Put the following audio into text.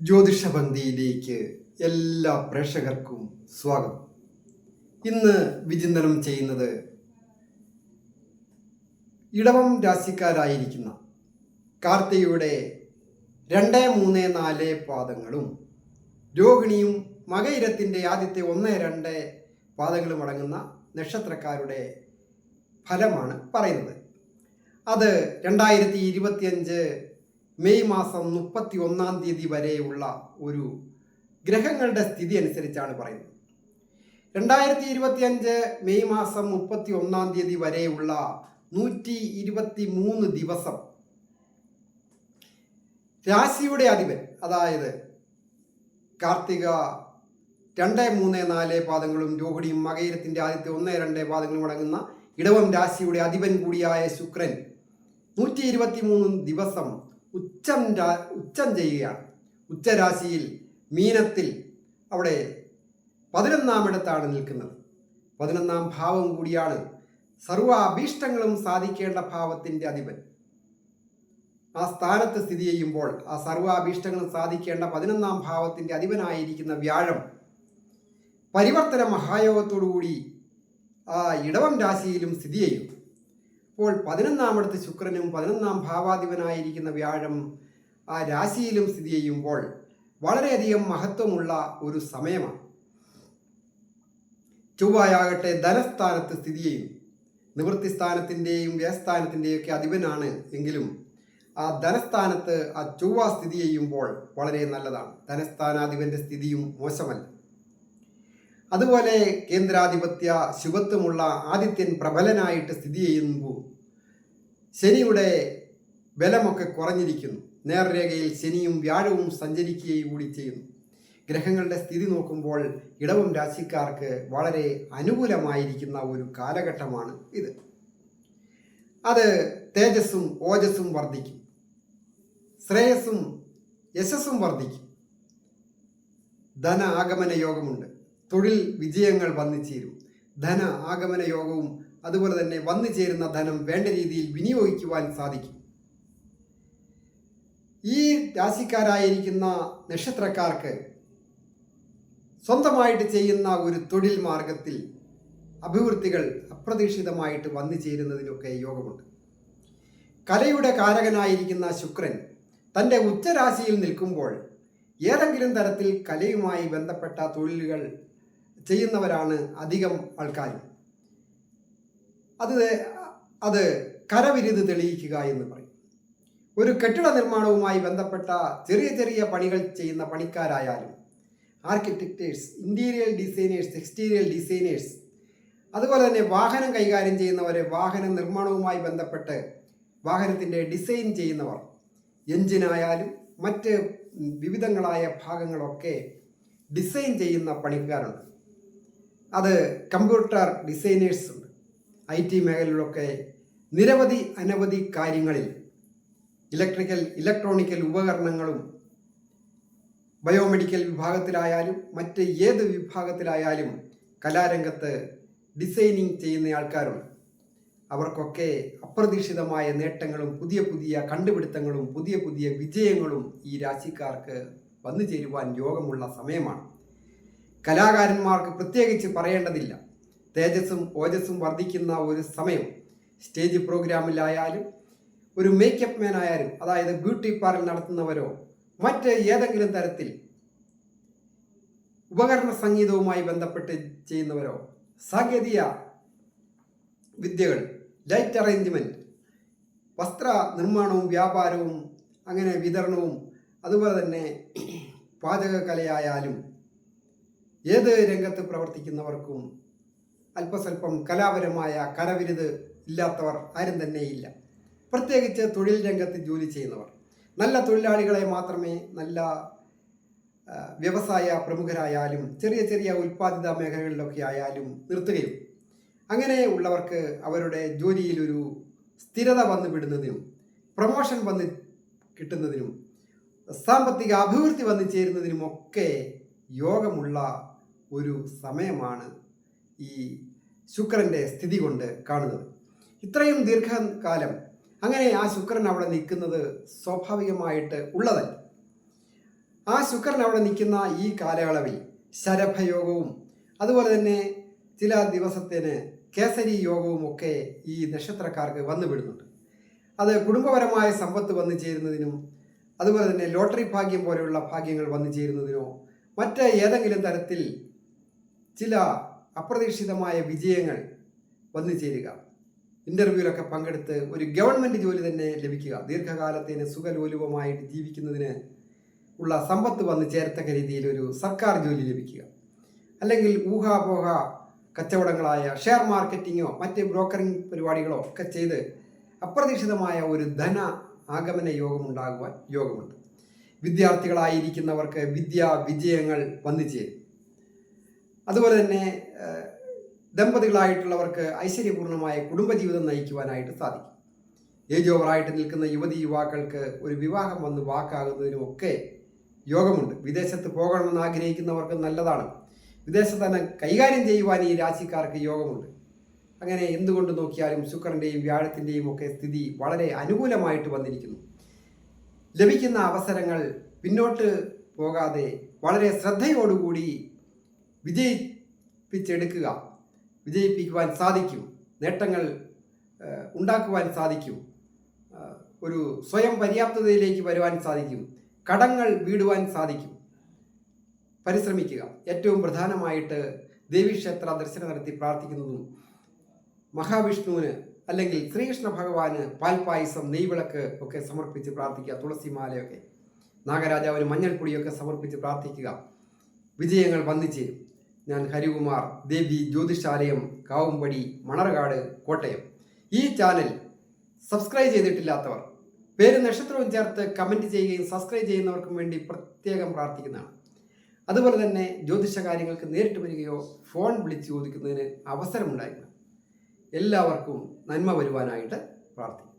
ജ്യോതിഷപന്തിയിലേക്ക് എല്ലാ പ്രേക്ഷകർക്കും സ്വാഗതം. ഇന്ന് വിചിന്തനം ചെയ്യുന്നത് ഇടവം രാശിക്കാരായിരിക്കുന്ന കാർത്തികയുടെ രണ്ട് മൂന്ന് നാല് പാദങ്ങളും രോഹിണിയും മകയിരത്തിന്റെ ആദ്യത്തെ ഒന്ന് രണ്ട് പാദങ്ങളും അടങ്ങുന്ന നക്ഷത്രക്കാരുടെ ഫലമാണ് പറയുന്നത്. അത് രണ്ടായിരത്തി ഇരുപത്തിയഞ്ച് മെയ് മാസം മുപ്പത്തി ഒന്നാം തീയതി വരെയുള്ള ഒരു ഗ്രഹങ്ങളുടെ സ്ഥിതി അനുസരിച്ചാണ് പറയുന്നത്. രണ്ടായിരത്തി ഇരുപത്തി അഞ്ച് മെയ് മാസം മുപ്പത്തി ഒന്നാം തീയതി വരെയുള്ള നൂറ്റി ഇരുപത്തി മൂന്ന് ദിവസം രാശിയുടെ അധിപൻ അതായത് കാർത്തിക രണ്ട് മൂന്ന് നാല് പാദങ്ങളും രോഹിണിയും മകയിരത്തിന്റെ ആദ്യത്തെ ഒന്ന് രണ്ട് പാദങ്ങളും അടങ്ങുന്ന ഇടവം രാശിയുടെ അധിപൻ കൂടിയായ ശുക്രൻ നൂറ്റി ഇരുപത്തി മൂന്ന് ദിവസം ഉച്ചം ഉച്ചം ചെയ്യുകയാണ് ഉച്ചരാശിയിൽ മീനത്തിൽ അവിടെ പതിനൊന്നാം ഇടത്താണ് നിൽക്കുന്നത്. പതിനൊന്നാം ഭാവം കൂടിയാണ് സർവ അഭീഷ്ടങ്ങളും സാധിക്കേണ്ട ഭാവത്തിന്റെ അധിപൻ. ആ സ്ഥാനത്ത് സ്ഥിതി ചെയ്യുമ്പോൾ ആ സർവാഭീഷ്ടങ്ങളും സാധിക്കേണ്ട പതിനൊന്നാം ഭാവത്തിന്റെ അധിപനായിരിക്കുന്ന വ്യാഴം പരിവർത്തന മഹായോഗത്തോടുകൂടി ആ ഇടവം രാശിയിലും സ്ഥിതി ചെയ്യും അപ്പോൾ പതിനൊന്നാമടുത്ത് ശുക്രനും പതിനൊന്നാം ഭാവാധിപനായിരിക്കുന്ന വ്യാഴം ആ രാശിയിലും സ്ഥിതി ചെയ്യുമ്പോൾ വളരെയധികം മഹത്വമുള്ള ഒരു സമയമാണ്. ചൊവ്വായാകട്ടെ ധനസ്ഥാനത്ത് സ്ഥിതി ചെയ്യും. നിവൃത്തി സ്ഥാനത്തിന്റെയും വ്യയസ്ഥാനത്തിന്റെയും ഒക്കെ അധിപനാണ് എങ്കിലും ആ ധനസ്ഥാനത്ത് ആ ചൊവ്വ സ്ഥിതി ചെയ്യുമ്പോൾ വളരെ നല്ലതാണ്. ധനസ്ഥാനാധിപന്റെ സ്ഥിതിയും മോശമല്ല. അതുപോലെ കേന്ദ്രാധിപത്യ ശുഭത്വമുള്ള ആദിത്യൻ പ്രബലനായിട്ട് സ്ഥിതി ചെയ്യുന്നു ശനിയുടെ ബലമൊക്കെ കുറഞ്ഞിരിക്കുന്നു. നേർരേഖയിൽ ശനിയും വ്യാഴവും സഞ്ചരിക്കുകയും കൂടി ചെയ്യുന്നു. ഗ്രഹങ്ങളുടെ സ്ഥിതി നോക്കുമ്പോൾ ഇടവും രാശിക്കാർക്ക് വളരെ അനുകൂലമായിരിക്കുന്ന ഒരു കാലഘട്ടമാണ് ഇത്. അത് തേജസ്സും ഓജസ്സും വർദ്ധിക്കും. ശ്രേയസ്സും യശസ്സും വർദ്ധിക്കും. ധന ആഗമന യോഗമുണ്ട്. തൊഴിൽ വിജയങ്ങൾ വന്നു ചേരും ധന ആഗമന യോഗവും അതുപോലെ തന്നെ വന്നു ചേരുന്ന ധനം വേണ്ട രീതിയിൽ വിനിയോഗിക്കുവാൻ സാധിക്കും. ഈ രാശിക്കാരായിരിക്കുന്ന നക്ഷത്രക്കാർക്ക് സ്വന്തമായിട്ട് ചെയ്യുന്ന ഒരു തൊഴിൽ മാർഗത്തിൽ അഭിവൃദ്ധികൾ അപ്രതീക്ഷിതമായിട്ട് വന്നു ചേരുന്നതിനൊക്കെ യോഗമുണ്ട്. കലയുടെ കാരകനായിരിക്കുന്ന ശുക്രൻ തന്റെ ഉച്ചരാശിയിൽ നിൽക്കുമ്പോൾ ഏതെങ്കിലും തരത്തിൽ കലയുമായി ബന്ധപ്പെട്ട തൊഴിലുകൾ ചെയ്യുന്നവരാണ് അധികം ആൾക്കാരും. അത് അത് കരവിരുത് തെളിയിക്കുക എന്ന് പറയും. ഒരു കെട്ടിട നിർമ്മാണവുമായി ബന്ധപ്പെട്ട ചെറിയ ചെറിയ പണികൾ ചെയ്യുന്ന പണിക്കാരായാലും architects interior designers exterior designers അതുപോലെ തന്നെ വാഹനം കൈകാര്യം ചെയ്യുന്നവരെ വാഹന നിർമ്മാണവുമായി ബന്ധപ്പെട്ട് വാഹനത്തിന്റെ ഡിസൈൻ ചെയ്യുന്നവർ എഞ്ചിനായാലും മറ്റ് വിവിധങ്ങളായ ഭാഗങ്ങളൊക്കെ ഡിസൈൻ ചെയ്യുന്ന പണിക്കാരുണ്ട്. അത് കമ്പ്യൂട്ടർ ഡിസൈനേഴ്സ് ഉണ്ട്. ഐ ടി മേഖലയിലൊക്കെ നിരവധി അനവധി കാര്യങ്ങളിൽ ഇലക്ട്രിക്കൽ ഇലക്ട്രോണിക്കൽ ഉപകരണങ്ങളും ബയോമെഡിക്കൽ വിഭാഗത്തിലായാലും മറ്റ് ഏത് വിഭാഗത്തിലായാലും കലാരംഗത്ത് ഡിസൈനിങ് ചെയ്യുന്ന ആൾക്കാരുണ്ട്. അവർക്കൊക്കെ അപ്രതീക്ഷിതമായ നേട്ടങ്ങളും പുതിയ പുതിയ കണ്ടുപിടുത്തങ്ങളും പുതിയ പുതിയ വിജയങ്ങളും ഈ രാശിക്കാർക്ക് വന്നു ചേരുവാൻ യോഗമുള്ള സമയമാണ്. കലാകാരന്മാർക്ക് പ്രത്യേകിച്ച് പറയേണ്ടതില്ല. തേജസ്സും ഓജസ്സും വർദ്ധിക്കുന്ന ഒരു സമയം സ്റ്റേജ് പ്രോഗ്രാമിലായാലും ഒരു മേക്കപ്പ് മാൻ ആയാലും അതായത് ബ്യൂട്ടി പാർലർ നടത്തുന്നവരോ മറ്റ് ഏതെങ്കിലും തരത്തിൽ ഉപകരണ സംഗീതവുമായി ബന്ധപ്പെട്ട് ചെയ്യുന്നവരോ സാങ്കേതിക വിദ്യകൾ ലൈറ്റ് അറേഞ്ച്മെന്റ് വസ്ത്ര നിർമ്മാണവും വ്യാപാരവും അങ്ങനെ വിതരണവും അതുപോലെ തന്നെ പാചകകലയായാലും ഏത് രംഗത്ത് പ്രവർത്തിക്കുന്നവർക്കും അല്പസ്വല്പം കലാപരമായ കരവിരുത് ഇല്ലാത്തവർ ആരും തന്നെ ഇല്ല പ്രത്യേകിച്ച് തൊഴിൽ രംഗത്ത് ജോലി ചെയ്യുന്നവർ. നല്ല തൊഴിലാളികളെ മാത്രമേ നല്ല വ്യവസായ പ്രമുഖരായാലും ചെറിയ ചെറിയ ഉൽപ്പാദിത മേഖലകളിലൊക്കെ ആയാലും നിർത്തുകയും അങ്ങനെ ഉള്ളവർക്ക് അവരുടെ ജോലിയിൽ ഒരു സ്ഥിരത വന്നു വിടുന്നതിനും പ്രൊമോഷൻ വന്ന് കിട്ടുന്നതിനും സാമ്പത്തിക അഭിവൃദ്ധി വന്നു ചേരുന്നതിനുമൊക്കെ യോഗമുള്ള ഒരു സമയമാണ് ഈ ശുക്രന്റെ സ്ഥിതി കൊണ്ട് കാണുന്നത്. ഇത്രയും ദീർഘകാലം അങ്ങനെ ആ ശുക്രൻ അവിടെ നിൽക്കുന്നത് സ്വാഭാവികമായിട്ട് ഉള്ളതല്ല. ആ ശുക്രൻ അവിടെ നിൽക്കുന്ന ഈ കാലയളവിൽ ശരഭയോഗവും അതുപോലെ തന്നെ ചില ദിവസത്തിന് കേസരി യോഗവും ഒക്കെ ഈ നക്ഷത്രക്കാർക്ക് വന്നു വിടുന്നുണ്ട് അത് കുടുംബപരമായ സമ്പത്ത് വന്നു ചേരുന്നതിനും അതുപോലെ തന്നെ ലോട്ടറി ഭാഗ്യം പോലെയുള്ള ഭാഗ്യങ്ങൾ വന്നു ചേരുന്നതിനോ മറ്റ് ഏതെങ്കിലും തരത്തിൽ ചില അപ്രതീക്ഷിതമായ വിജയങ്ങൾ വന്നു ചേരുക. ഇന്റർവ്യൂവിലൊക്കെ പങ്കെടുത്ത് ഒരു ഗവൺമെന്റ് ജോലി തന്നെ ലഭിക്കുക. ദീർഘകാലത്തിന് സുഖലോലുപമായിട്ട് ജീവിക്കുന്നതിന് ഉള്ള സമ്പത്ത് വന്ന് ചേരത്തക്ക രീതിയിൽ ഒരു സർക്കാർ ജോലി ലഭിക്കുക. അല്ലെങ്കിൽ ഊഹാപോഹ കച്ചവടങ്ങളായ ഷെയർ മാർക്കറ്റിങ്ങോ മറ്റ് ബ്രോക്കറിംഗ് പരിപാടികളോ ഒക്കെ ചെയ്ത് അപ്രതീക്ഷിതമായ ഒരു ധന ആഗമന യോഗമുണ്ടാകുവാൻ യോഗമുണ്ട്. വിദ്യാർത്ഥികളായിരിക്കുന്നവർക്ക് വിദ്യാ വിജയങ്ങൾ വന്നു ചേരും. അതുപോലെ തന്നെ ദമ്പതികളായിട്ടുള്ളവർക്ക് ഐശ്വര്യപൂർണമായ കുടുംബജീവിതം നയിക്കുവാനായിട്ട് സാധിക്കും. ഏജ് ഓവറായിട്ട് നിൽക്കുന്ന യുവതി യുവാക്കൾക്ക് ഒരു വിവാഹം വന്ന് വാക്കാകുന്നതിനുമൊക്കെ യോഗമുണ്ട്. വിദേശത്ത് പോകണമെന്ന് ആഗ്രഹിക്കുന്നവർക്ക് നല്ലതാണ്. വിദേശത്ത് തന്നെ കൈകാര്യം ചെയ്യുവാൻ ഈ രാശിക്കാർക്ക് യോഗമുണ്ട്. അങ്ങനെ എന്തുകൊണ്ട് നോക്കിയാലും ശുക്രന്റെയും വ്യാഴത്തിന്റെയും ഒക്കെ സ്ഥിതി വളരെ അനുകൂലമായിട്ട് വന്നിരിക്കുന്നു. ലഭിക്കുന്ന അവസരങ്ങൾ പിന്നോട്ട് പോകാതെ വളരെ ശ്രദ്ധയോടുകൂടി വിജയിപ്പിച്ചെടുക്കുക വിജയിപ്പിക്കുവാൻ സാധിക്കും നേട്ടങ്ങൾ ഉണ്ടാക്കുവാൻ സാധിക്കും ഒരു സ്വയം പര്യാപ്തതയിലേക്ക് വരുവാൻ സാധിക്കും കടങ്ങൾ വീടുവാൻ സാധിക്കും. പരിശ്രമിക്കുക. ഏറ്റവും പ്രധാനമായിട്ട് ദേവീക്ഷേത്ര ദർശനം നടത്തി പ്രാർത്ഥിക്കുന്നതും മഹാവിഷ്ണുവിന് അല്ലെങ്കിൽ ശ്രീകൃഷ്ണ ഭഗവാന് പാൽപായസം നെയ്വിളക്ക് ഒക്കെ സമർപ്പിച്ച് പ്രാർത്ഥിക്കുക തുളസിമാലയൊക്കെ. നാഗരാജാവിന് മഞ്ഞൾപ്പൊടിയൊക്കെ സമർപ്പിച്ച് പ്രാർത്ഥിക്കുക. വിജയങ്ങൾ വന്നിച്ചേരും ഞാൻ ഹരികുമാർ ദേവി ജ്യോതിഷാലയം കാവുംപടി മണർകാട് കോട്ടയം. ഈ ചാനൽ സബ്സ്ക്രൈബ് ചെയ്തിട്ടില്ലാത്തവർ പേര് നക്ഷത്രവും ചേർത്ത് കമന്റ് ചെയ്യുകയും സബ്സ്ക്രൈബ് ചെയ്യുന്നവർക്കും വേണ്ടി പ്രത്യേകം പ്രാർത്ഥിക്കുന്നതാണ്. അതുപോലെ തന്നെ ജ്യോതിഷ കാര്യങ്ങൾക്ക് നേരിട്ട് വരികയോ ഫോൺ വിളിച്ച് ചോദിക്കുന്നതിന് അവസരമുണ്ടായിരുന്നു. എല്ലാവർക്കും നന്മ വരുവാനായിട്ട് പ്രാർത്ഥിക്കും